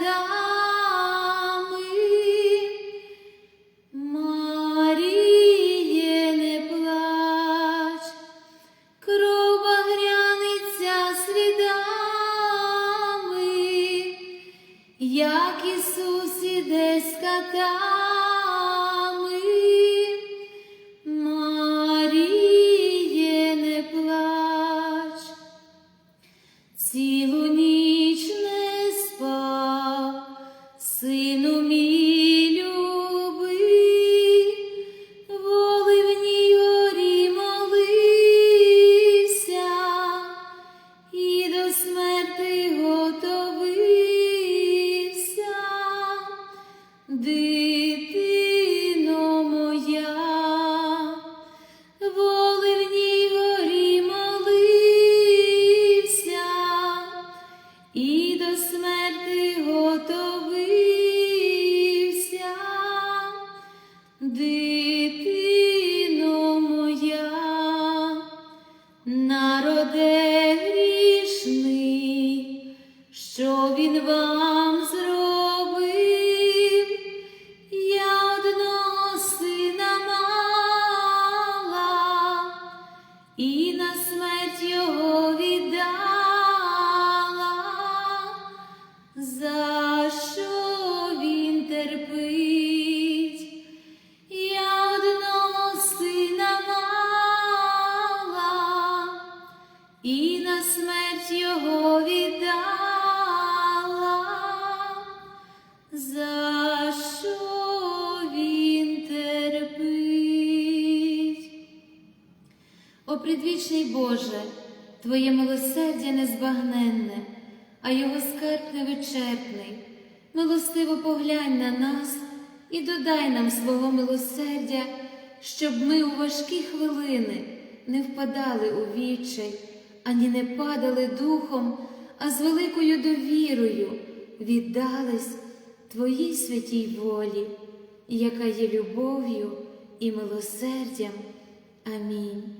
як Ісус іде з Боже, Твоє милосердя незбагненне, а його скарб невичерпний. Милостиво поглянь на нас і додай нам свого милосердя, щоб ми у важкі хвилини не впадали у відчай, ані не падали духом, а з великою довірою віддались Твоїй святій волі, яка є любов'ю і милосердям. Амінь.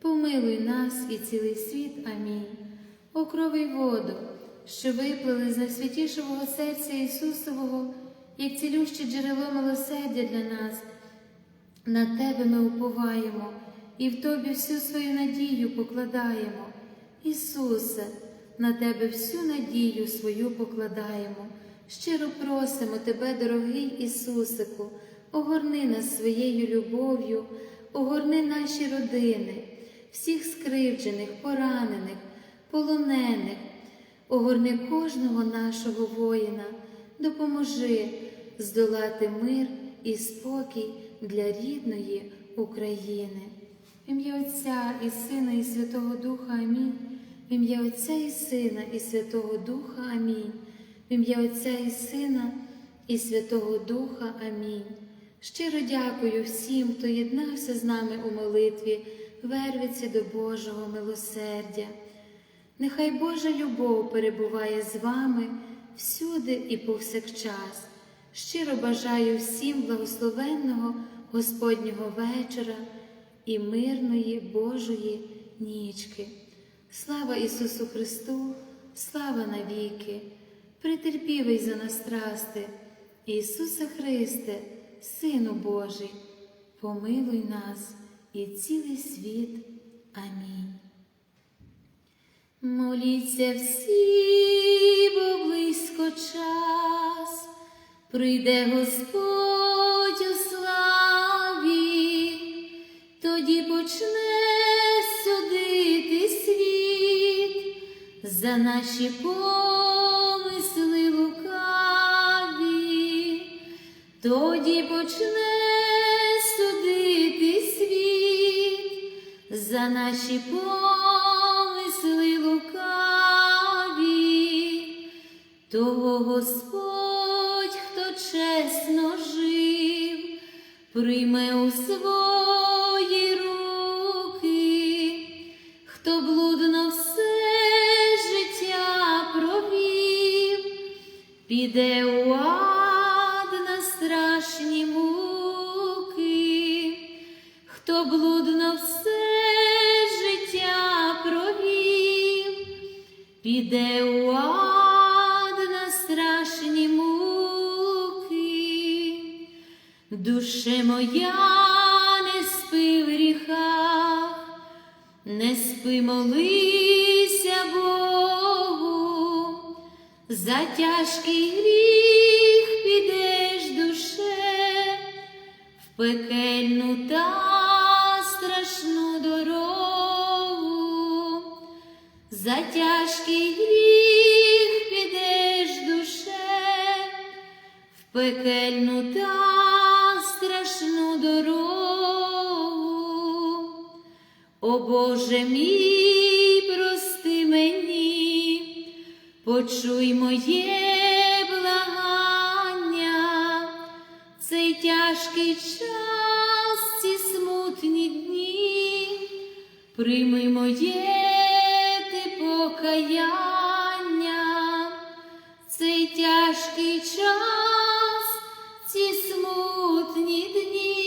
помилуй нас і цілий світ. Амінь. О крови й воду, що виплили з найсвятішого серця Ісусового, як цілюще джерело милосердя для нас. На Тебе ми уповаємо і в Тобі всю свою надію покладаємо. Ісусе, на Тебе всю надію свою покладаємо. Щиро просимо Тебе, дорогий Ісусику, огорни нас своєю любов'ю, огорни наші родини, всіх скривджених, поранених, полонених, огорни кожного нашого воїна, допоможи здолати мир і спокій для рідної України. В ім'я Отця і Сина, і Святого Духа Амінь. В ім'я Отця і Сина, і Святого Духа Амінь. Ім'я Отця і Сина, і Святого Духа Амінь. Щиро дякую всім, хто єднався з нами у молитві, вервиться до Божого милосердя. Нехай Божа любов перебуває з вами всюди і повсякчас. Щиро бажаю всім благословенного Господнього вечора і мирної Божої нічки. Слава Ісусу Христу, слава навіки, претерпівий за нас страсти, Ісусе Христе, Сину Божий, помилуй нас і цілий світ. Амінь. Моліться всі, бо близько час, прийде Господь у славі, тоді почне судити світ за наші помисли лукаві, тоді почне за наші помисли лукаві, того Господь, хто чесно жив, прийме у свої руки, хто блудно все життя провів, піде у ад на страшні муки, хто блудно все піде у ад на страшні муки, душе моя не спи в гріхах, не спи молися Богу, за тяжкий гріх тяжкий гріх підеш душе, в пекельну та страшну дорогу. О Боже мій, прости мені, почуй моє благання, цей тяжкий час, ці смутні дні, прийми моє покаяння, цей тяжкий час, ці смутні дні.